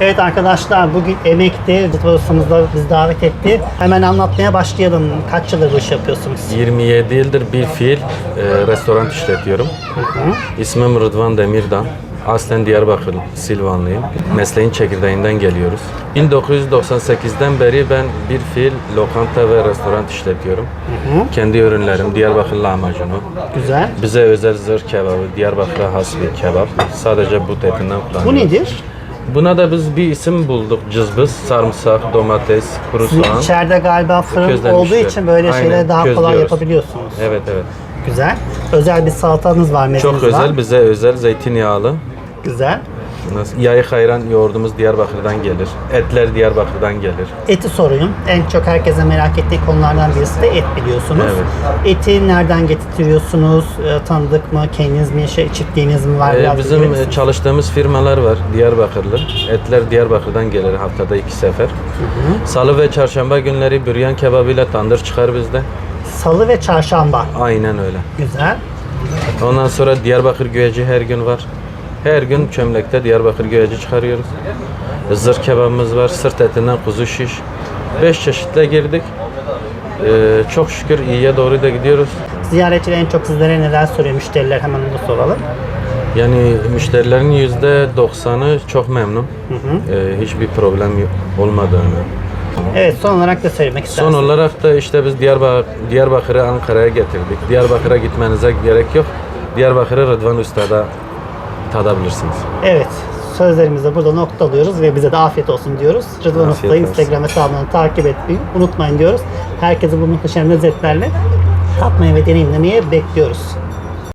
Evet arkadaşlar bugün emekti. Rıdvan ustamız da bizi davet etti. Hemen anlatmaya başlayalım. Kaç yıldır bu işi yapıyorsunuz? 27 yıldır bir fiil e, restoran işletiyorum. İsmim Rıdvan Demirdan. Aslen Diyarbakır Silvanlıyım. Mesleğin çekirdeğinden geliyoruz. 1998'den beri ben bir fiil lokanta ve restoran işletiyorum. Kendi ürünlerim Diyarbakır lahmacunu. Güzel. Bize özel zırh kebabı, Diyarbakır'a has bir kebap. Sadece but etinden Bu kullanıyoruz. nedir? Buna da biz bir isim bulduk. Cızbız, sarımsak, domates, kuru Sizin soğan. içeride galiba fırın Közlenmişler. olduğu için böyle Aynen, şeyleri daha kolay közlüyoruz. yapabiliyorsunuz. Evet evet. Güzel. Özel bir salatanız var, mezeniz Çok var. özel, bize özel zeytinyağlı. Güzel. Nasıl? Yayık ayran yoğurdumuz Diyarbakır'dan gelir. Etler Diyarbakır'dan gelir. Eti sorayım. En çok herkese merak ettiği konulardan birisi de et biliyorsunuz. Evet. Eti nereden getiriyorsunuz? E, tanıdık mı? Kendiniz mi? Şey, çiftliğiniz mi var? Ee, Biraz bizim e, misiniz? çalıştığımız firmalar var Diyarbakırlı. Etler Diyarbakır'dan gelir haftada iki sefer. Salı ve çarşamba günleri büryan kebabıyla tandır çıkar bizde. Salı ve çarşamba. Aynen öyle. Güzel. Ondan sonra Diyarbakır güveci her gün var. Her gün çömlekte Diyarbakır güveci çıkarıyoruz. Zırh kebabımız var. Sırt etinden kuzu şiş. Beş çeşitle girdik. Ee, çok şükür iyiye doğru da gidiyoruz. Ziyaretçiler en çok sizlere neler soruyor müşteriler hemen onu soralım. Yani müşterilerin yüzde doksanı çok memnun. Ee, hiçbir problem yok- olmadığını. Evet son olarak da söylemek Son istersiniz. olarak da işte biz Diyarbakır, Diyarbakır'ı Ankara'ya getirdik. Diyarbakır'a gitmenize gerek yok. Diyarbakır'ı Rıdvan Usta'da tadabilirsiniz. Evet sözlerimizi burada noktalıyoruz ve bize de afiyet olsun diyoruz. Rıdvan Afiyet Usta'yı olsun. Instagram hesabından takip etmeyi unutmayın diyoruz. Herkesi bu muhteşem lezzetlerle tatmaya ve deneyimlemeye bekliyoruz.